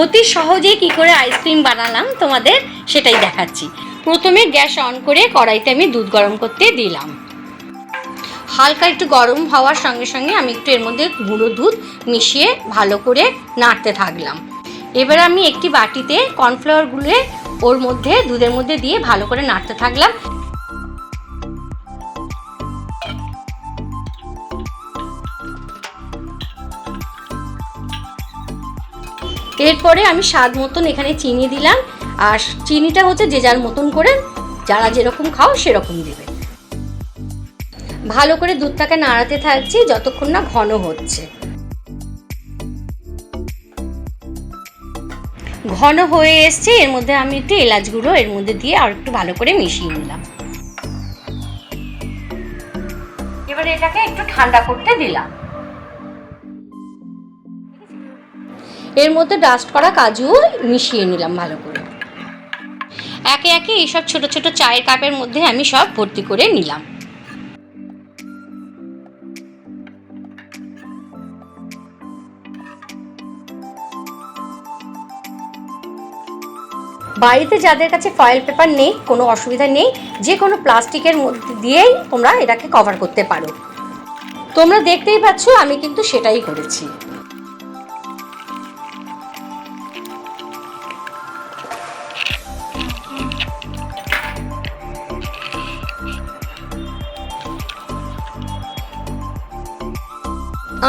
অতি সহজে কি করে আইসক্রিম বানালাম? তোমাদের সেটাই দেখাচ্ছি। প্রথমে গ্যাস অন করে কড়াইতে আমি দুধ গরম করতে দিলাম। হালকা একটু গরম হওয়ার সঙ্গে সঙ্গে আমি একটু এর মধ্যে গুঁড়ো দুধ মিশিয়ে ভালো করে নাড়তে থাকলাম। এবার আমি একটি বাটিতে কর্নফ্লাওয়ার গুলে ওর মধ্যে দুধের মধ্যে দিয়ে ভালো করে নাড়তে থাকলাম। এরপরে আমি স্বাদ মতন এখানে চিনি দিলাম, আর চিনিটা হচ্ছে যে যার মতন করে যারা যেরকম খাও সেরকম দেবে। ভালো করে দুধটাকে নাড়াতে থাকছি যতক্ষণ না ঘন হচ্ছে। ঘন হয়ে এসছে, এর মধ্যে আমি একটু এলাচ গুঁড়ো এর মধ্যে দিয়ে আর একটু ভালো করে মিশিয়ে নিলাম। এবার এটাকে একটু ঠান্ডা করতে দিলাম। এর মধ্যে ডাস্ট করা কাজু মিশিয়ে নিলাম ভালো করে। একে একে এইসব ছোট ছোট চায়ের কাপের মধ্যে আমি সব ভর্তি করে নিলাম। বাড়িতে যাদের কাছে ফয়েল পেপার নেই, কোনো অসুবিধা নেই, যে কোনো প্লাস্টিকের মধ্যে দিয়েই তোমরা এটাকে কভার করতে পারো। তোমরা দেখতেই পাচ্ছ, আমি কিন্তু সেটাই করেছি।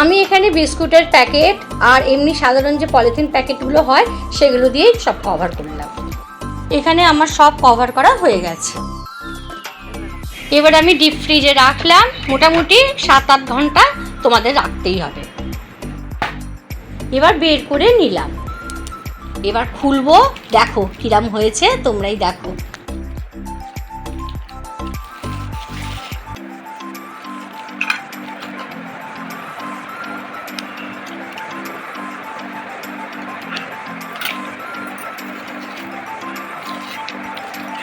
আমি এখানে বিস্কুটের প্যাকেট আর এমনি সাধারণ যে পলিথিন প্যাকেটগুলো হয়, সেগুলো দিয়েই সব কভার করলাম এখানে আমার সব কভার করা হয়ে গেছে। এবার আমি ডিপ ফ্রিজে রাখলাম। মোটামুটি সাত আট ঘণ্টা তোমাদের রাখতেই হবে। এবার বের করে নিলাম। এবার খুলবো। দেখো কিরাম হয়েছে, তোমরাই দেখো।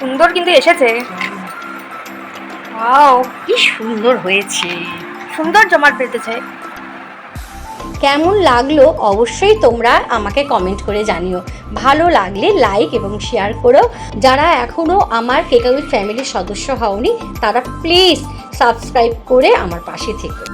সুন্দর কিন্তু এসেছে। ওয়াও, কি সুন্দর হয়েছে। সুন্দর জমাট পেতেছে কেমন লাগল অবশ্যই তোমরা আমাকে কমেন্ট করে জানিও। ভালো লাগলে লাইক এবং শেয়ার করো। যারা এখনও আমার কেকাউই ফ্যামিলির সদস্য হওনি, তারা প্লিজ সাবস্ক্রাইব করে আমার পাশে থেকো।